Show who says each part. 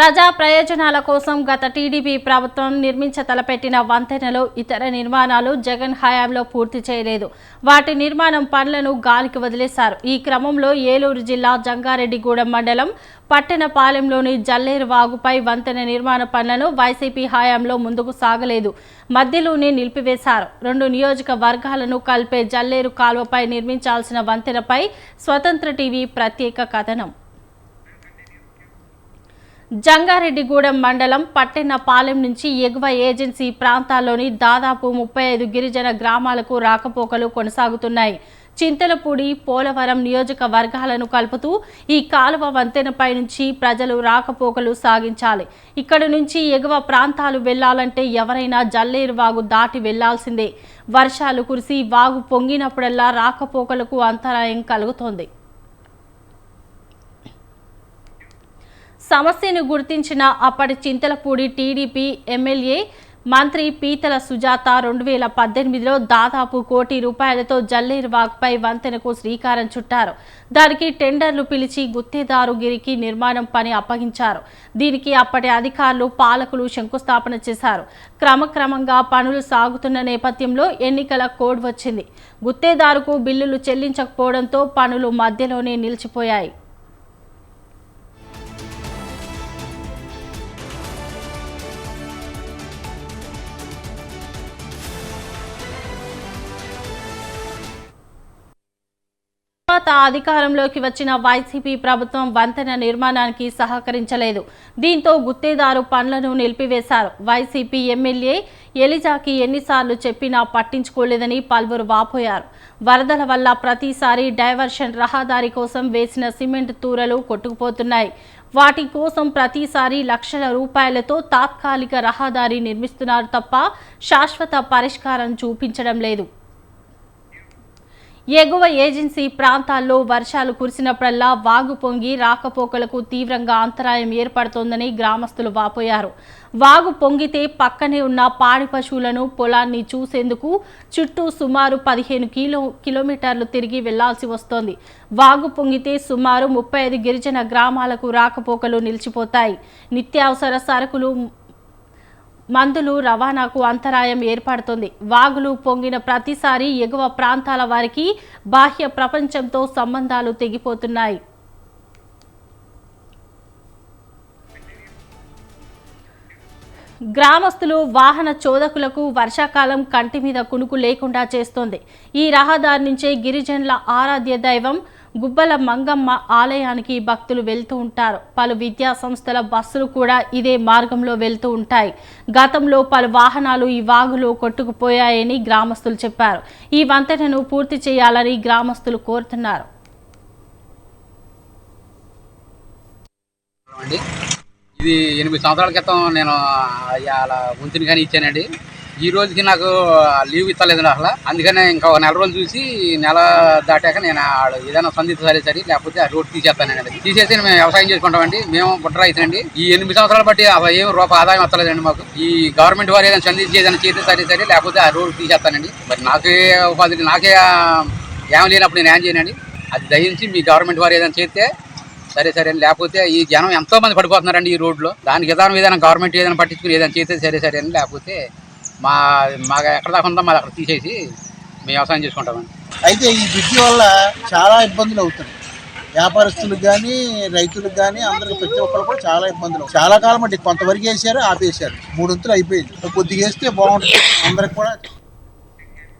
Speaker 1: ప్రజా ప్రయోజనాల కోసం గత టీడీపీ ప్రభుత్వం నిర్మించ తలపెట్టిన వంతెనలు ఇతర నిర్మాణాలు జగన్ హయాంలో పూర్తి చేయలేదు. వాటి నిర్మాణం పనులను గాలికి వదిలేశారు. ఈ క్రమంలో ఏలూరు జిల్లా జంగారెడ్డిగూడెం మండలం పట్టణపాలెంలోని జల్లేరు వాగుపై వంతెన నిర్మాణ పనులను వైసీపీ హయాంలో ముందుకు సాగలేదు. మధ్యలోనే నిలిపివేశారు. రెండు నియోజకవర్గాలను కలిపే జల్లేరు కాలువపై నిర్మించాల్సిన వంతెనపై స్వతంత్ర టీవీ ప్రత్యేక కథనం. జంగారెడ్డిగూడెం మండలం పట్టెన్నపాలెం నుంచి ఎగువ ఏజెన్సీ ప్రాంతాల్లోని దాదాపు ముప్పై ఐదు గిరిజన గ్రామాలకు రాకపోకలు కొనసాగుతున్నాయి. చింతలపూడి పోలవరం నియోజకవర్గాలను కలుపుతూ ఈ కాలువ వంతెనపై నుంచి ప్రజలు రాకపోకలు సాగించాలి. ఇక్కడి నుంచి ఎగువ ప్రాంతాలు వెళ్ళాలంటే ఎవరైనా జల్లేరు వాగు దాటి వెళ్ళాల్సిందే. వర్షాలు కురిసి వాగు పొంగినప్పుడల్లా రాకపోకలకు అంతరాయం కలుగుతోంది. సమస్యను గుర్తించిన అప్పటి చింతలపూడి టీడీపీ ఎమ్మెల్యే మంత్రి పీతల సుజాత రెండు వేల పద్దెనిమిదిలో దాదాపు కోటి రూపాయలతో జల్లేరు వాగ్పై వంతెనకు శ్రీకారం చుట్టారు. దానికి టెండర్లు పిలిచి గుత్తేదారుగిరికి నిర్మాణం పని అప్పగించారు. దీనికి అప్పటి అధికారులు పాలకులు శంకుస్థాపన చేశారు. క్రమక్రమంగా పనులు సాగుతున్న నేపథ్యంలో ఎన్నికల కోడ్ వచ్చింది. గుత్తేదారుకు బిల్లులు చెల్లించకపోవడంతో పనులు మధ్యలోనే నిలిచిపోయాయి. తర్వాత అధికారంలోకి వచ్చిన వైసీపీ ప్రభుత్వం వంతెన నిర్మాణానికి సహకరించలేదు. దీంతో గుత్తేదారు పనులను నిలిపివేశారు. వైసీపీ ఎమ్మెల్యే ఎలిజాకి ఎన్నిసార్లు చెప్పినా పట్టించుకోలేదని పలువురు వాపోయారు. వరదల వల్ల ప్రతిసారి డైవర్షన్ రహదారి కోసం వేసిన సిమెంట్ తూరలు కొట్టుకుపోతున్నాయి. వాటి కోసం ప్రతిసారి లక్షల రూపాయలతో తాత్కాలిక రహదారి నిర్మిస్తున్నారు తప్ప శాశ్వత పరిష్కారం చూపించడం లేదు. ఎగువ ఏజెన్సీ ప్రాంతాల్లో వర్షాలు కురిసినప్పుడల్లా వాగు పొంగి రాకపోకలకు తీవ్రంగా అంతరాయం ఏర్పడుతోందని గ్రామస్తులు వాపోయారు. వాగు పొంగితే పక్కనే ఉన్న పాడి పశువులను పొలాన్ని చూసేందుకు చుట్టూ సుమారు పదిహేను కిలో కిలోమీటర్లు తిరిగి వెళ్ళాల్సి వస్తోంది. వాగు పొంగితే సుమారు ముప్పై ఐదు గిరిజన గ్రామాలకు రాకపోకలు నిలిచిపోతాయి. నిత్యావసర సరుకులు మందులు రవాణాకు అంతరాయం ఏర్పడుతుంది. వాగులు పొంగిన ప్రతిసారి ఎగువ ప్రాంతాల వారికి బాహ్య ప్రపంచంతో సంబంధాలు తెగిపోతున్నాయి. గ్రామస్తులు వాహన చోదకులకు వర్షాకాలం కంటి మీద కునుకు లేకుండా చేస్తోంది. ఈ రహదారి నుంచే గిరిజనుల ఆరాధ్య దైవం గుబ్బల మంగమ్మ ఆలయానికి భక్తులు వెళ్తూ ఉంటారు. పలు విద్యా సంస్థల బస్సులు కూడా ఇదే మార్గంలో వెళ్తూ ఉంటాయి. గతంలో పలు వాహనాలు ఈ వాగులో కొట్టుకుపోయాయని గ్రామస్తులు చెప్పారు. ఈ వంతెనను పూర్తి చేయాలని గ్రామస్తులు కోరుతున్నారు.
Speaker 2: ఇది ఎనిమిది సంవత్సరాల క్రితం నేను అలా వంతుని కానీ ఇచ్చానండి. ఈ రోజుకి నాకు లీవ్ ఇస్తలేదు అసలు. అందుకనే ఇంకా ఒక నెల రోజులు చూసి నెల దాటాక నేను ఆడ ఏదైనా సందిగ్ధ సరే సరే లేకపోతే ఆ రోడ్ తీసేస్తానండి తీసేసి మేము వ్యవసాయం చేసుకుంటామండి. మేము బుట్ట రైతులండి. ఈ ఎనిమిది సంవత్సరాలు బట్టి ఏం రూపాయి ఆదాయం వస్తలేదండి మాకు. ఈ గవర్నమెంట్ వారు ఏదైనా సంధించి ఏదైనా చేస్తే సరే సరే లేకపోతే ఆ రోడ్ తీసేస్తానండి. మరి నాకే ఉపాధి నాకే ఏం లేనప్పుడు నేను ఏం చేయనండి. అది దయించి మీ గవర్నమెంట్ వారు ఏదైనా చేస్తే సరే సరే అని లేకపోతే ఈ జనం ఎంతో మంది పడిపోతున్నారండి ఈ రోడ్లో దానికి విధానం ఏదైనా గవర్నమెంట్ ఏదైనా పట్టించుకుని ఏదైనా చేస్తే సరే సరే అని లేకపోతే మా మాకు ఎక్కడ దాకా ఉందో మాది అక్కడ తీసేసి మేము వ్యవసాయం చేసుకుంటామండి.
Speaker 3: అయితే ఈ బ్రిడ్జి వల్ల చాలా ఇబ్బందులు అవుతున్నాయి. వ్యాపారస్తులకు కానీ రైతులకు కానీ అందరికి ప్రతి ఒక్కరు కూడా చాలా ఇబ్బందులు చాలా కాలం అంటే కొంతవరకు వేసారు ఆపేశారు మూడొంతులు అయిపోయింది. కొద్దిగా వేస్తే బాగుంటుంది. అందరికి కూడా